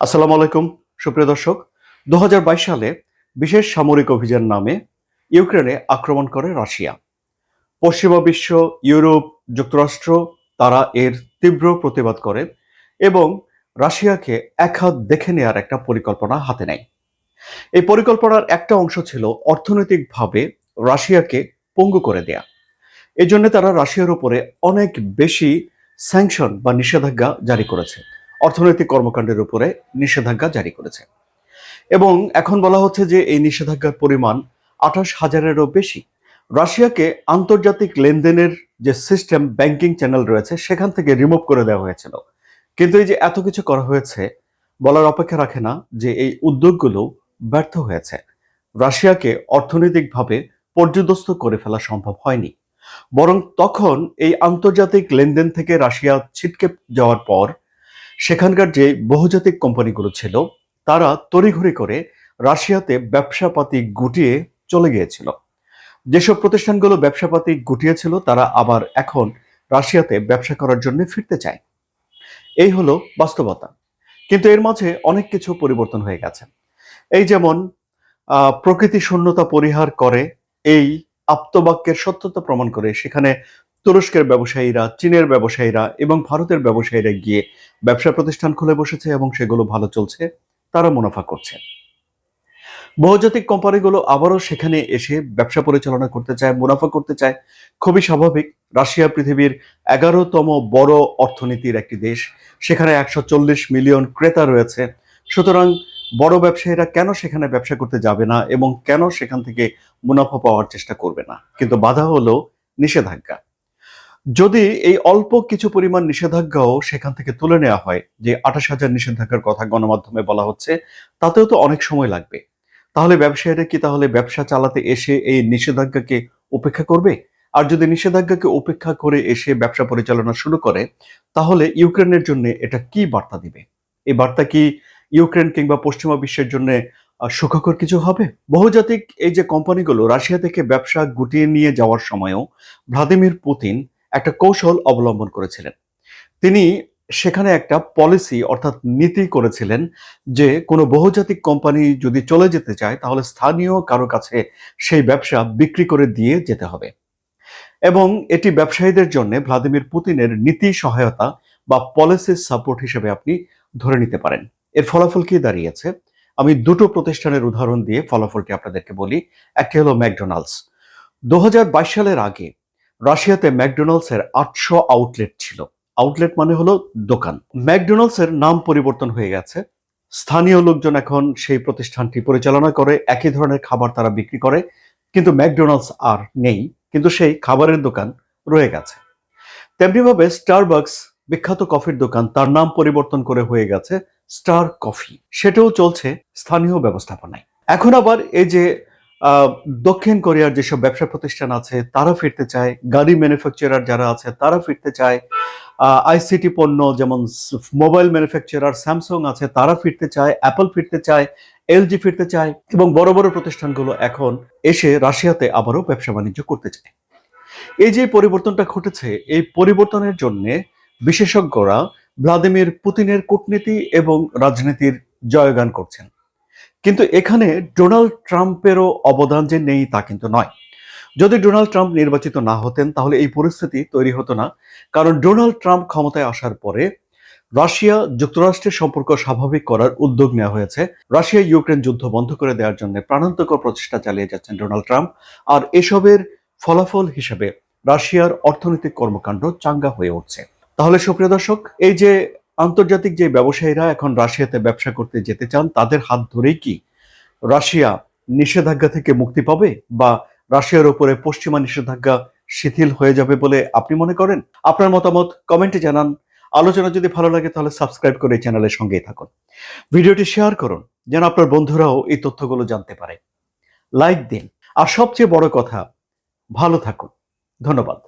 আসসালামু আলাইকুম, সুপ্রিয় দর্শক। দু হাজার বাইশ সালে বিশেষ সামরিক অভিযান নামে ইউক্রেনে আক্রমণ করে রাশিয়া। পশ্চিমা বিশ্ব, ইউরোপ, যুক্তরাষ্ট্র, তারা এর তীব্র প্রতিবাদ করে এবং রাশিয়াকে এক হাত দেখে নেওয়ার একটা পরিকল্পনা হাতে নেয়। এই পরিকল্পনার একটা অংশ ছিল অর্থনৈতিকভাবে রাশিয়াকে পঙ্গু করে দেয়া। এই জন্য তারা রাশিয়ার উপরে অনেক বেশি স্যাংশন বা নিষেধাজ্ঞা জারি করেছে। অর্থনৈতিক কর্মকাণ্ডের উপরে নিষেধাজ্ঞা জারি করেছে। এবং এখন বলা হচ্ছে যে এই নিষেধাজ্ঞার পরিমাণ আঠাশ হাজারেরও বেশি। রাশিয়াকে আন্তর্জাতিক লেনদেনের যে সিস্টেম ব্যাংকিং চ্যানেল রয়েছে, সেখান থেকে রিমুভ করে দেওয়া হয়েছিল। কিন্তু এই যে এত কিছু করা হয়েছে, বলার অপেক্ষা রাখে না যে এই উদ্যোগগুলো ব্যর্থ হয়েছে। রাশিয়াকে অর্থনৈতিকভাবে পর্যদস্ত করে ফেলা সম্ভব হয়নি। বরং তখন এই আন্তর্জাতিক লেনদেন থেকে রাশিয়া ছিটকে যাওয়ার পর সেখানকার যে বহুজাতিক কোম্পানিগুলো ছিল, তারা তড়িঘড়ি করে রাশিয়াতে ব্যবসাপাতি গুটিয়ে চলে গিয়েছিল। যেসব প্রতিষ্ঠানগুলো ব্যবসাপাতি গুটিয়েছিল, তারা আবার এখন রাশিয়াতে ব্যবসা করার জন্য ফিরতে চায়। এই হলো বাস্তবতা। কিন্তু এর মাঝে অনেক কিছু পরিবর্তন হয়ে গেছে। এই যেমন প্রকৃতি শূন্যতা পরিহার করে এই আপ্তবাক্যের সত্যতা প্রমাণ করে সেখানে তুরস্কের ব্যবসায়ীরা, চীনের ব্যবসায়ীরা এবং ভারতের ব্যবসায়ীরা গিয়ে ব্যবসা প্রতিষ্ঠান খুলে বসেছে এবং সেগুলো ভালো চলছে, তারা মুনাফা করছে। বহুজাতিক কোম্পানিগুলো আবারও সেখানে এসে ব্যবসা পরিচালনা করতে চায়, মুনাফা করতে চায়। খুবই স্বাভাবিক, রাশিয়া পৃথিবীর এগারোতম বড় অর্থনীতির একটি দেশ, সেখানে একশো চল্লিশ মিলিয়ন ক্রেতা রয়েছে। সুতরাং বড় ব্যবসায়ীরা কেন সেখানে ব্যবসা করতে যাবে না এবং কেন সেখান থেকে মুনাফা পাওয়ার চেষ্টা করবে না? কিন্তু বাধা হলো নিষেধাজ্ঞা। যদি এই অল্প কিছু পরিমাণ নিষেধাজ্ঞাও সেখান থেকে তুলে নেওয়া হয়, যে আঠাশ হাজার নিষেধাজ্ঞার কথা গণমাধ্যমে বলা হচ্ছে, তাতেও তো অনেক সময় লাগবে। তাহলে ব্যবসায়ীরা কি তাহলে ব্যবসা চালাতে এসে এই নিষেধাজ্ঞাকে উপেক্ষা করবে? আর যদি নিষেধাজ্ঞাকে উপেক্ষা করে এসে ব্যবসা পরিচালনা শুরু করে, তাহলে ইউক্রেনের জন্য এটা কি বার্তা দিবে? এই বার্তা কি ইউক্রেন কিংবা পশ্চিমা বিশ্বের জন্য সুখকর কিছু হবে? বহুজাতিক এই যে কোম্পানিগুলো, রাশিয়া থেকে ব্যবসা গুটিয়ে নিয়ে যাওয়ার সময়ও ভ্লাদিমির পুতিন একটা কৌশল অবলম্বন করেছিলেন। তিনি সেখানে একটা পলিসি অর্থাৎ নীতি করেছিলেন যে কোনো বহুজাতিক কোম্পানি যদি চলে যেতে চায়, তাহলে স্থানীয় কারও কাছে সেই ব্যবসা বিক্রি করে দিয়ে যেতে হবে। এবং এটি ব্যবসায়ীদের জন্য ভ্লাদিমির পুতিনের নীতি সহায়তা বা পলিসি সাপোর্ট হিসেবে আপনি ধরে নিতে পারেন। এর ফলাফল কি দাঁড়িয়েছে? আমি দুটো প্রতিষ্ঠানের উদাহরণ দিয়ে ফলাফলটি আপনাদেরকে বলি। একটি হলো ম্যাকডোনাল্ডস। দু হাজার বাইশ সালের আগে রাশিয়াতে ম্যাকডোনাল্ডস এর আটশো আউটলেট ছিল। আউটলেট মানে হলো দোকান। ম্যাকডোনাল্ডস এর নাম পরিবর্তন হয়ে গেছে। স্থানীয় লোকজন এখন সেই প্রতিষ্ঠানটি পরিচালনা করে, একই ধরনের খাবার তারা বিক্রি করে, কিন্তু ম্যাকডোনাল্ডস আর নেই, কিন্তু সেই খাবারের দোকান রয়ে গেছে। তেমনিভাবে স্টারবাকস বিখ্যাত কফির দোকান তার নাম পরিবর্তন করে হয়ে গেছে স্টার কফি। সেটাও চলছে স্থানীয় ব্যবস্থাপনায়। এখন আবার এই যে দক্ষিণ কোরিয়ার যেসব ব্যবসা প্রতিষ্ঠান আছে, তারা ফিরতে চায়। গাড়ি ম্যানুফ্যাকচারার যারা আছে, তারা ফিরতে চায়। আইসিটি পণ্য যেমন মোবাইল ম্যানুফ্যাকচারার স্যামসাং আছে, তারা ফিরতে চায়। অ্যাপল ফিরতে চায়। এলজি ফিরতে চায়। এবং বড় বড় প্রতিষ্ঠানগুলো এখন এসে রাশিয়াতে আবারও ব্যবসা বাণিজ্য করতে চায়। এই যে পরিবর্তনটা ঘটেছে, এই পরিবর্তনের জন্য বিশেষজ্ঞরা ভ্লাদিমির পুতিনের কূটনীতি এবং রাজনীতির জয়গান করছেন। কিন্তু এখানে ডোনাল্ড ট্রাম্পেরও অবদান যে নেই তা কিন্তু নয়। যদি ডোনাল্ড ট্রাম্প নির্বাচিত না হতেন, তাহলে এই পরিস্থিতি তৈরি হতো না। কারণ ডোনাল্ড ট্রাম্প ক্ষমতায় আসার পরে রাশিয়া যুক্তরাষ্ট্রের সম্পর্ক স্বাভাবিক করার উদ্যোগ নেওয়া হয়েছে। রাশিয়া ইউক্রেন যুদ্ধ বন্ধ করে দেওয়ার জন্য প্রাণান্তকর প্রচেষ্টা চালিয়ে যাচ্ছেন ডোনাল্ড ট্রাম্প। আর এসবের ফলাফল হিসেবে রাশিয়ার অর্থনৈতিক কর্মকাণ্ড চাঙ্গা হয়ে উঠছে। তাহলে সুপ্রিয় দর্শক, এই যে আন্তর্জাতিক যে ব্যবসায়ীরা এখন রাশিয়াতে ব্যবসা করতে যেতে চান, তাদের হাত ধরেই কি রাশিয়া নিষেধাজ্ঞা থেকে মুক্তি পাবে বা রাশিয়ার উপরে পশ্চিমা নিষেধাজ্ঞা শিথিল হয়ে যাবে বলে আপনি মনে করেন? আপনার মতামত কমেন্টে জানান। আলোচনা যদি ভালো লাগে তাহলে সাবস্ক্রাইব করে এই চ্যানেলের সঙ্গেই থাকুন। ভিডিওটি শেয়ার করুন, যেন আপনার বন্ধুরাও এই তথ্যগুলো জানতে পারে। লাইক দিন। আর সবচেয়ে বড় কথা, ভালো থাকুন। ধন্যবাদ।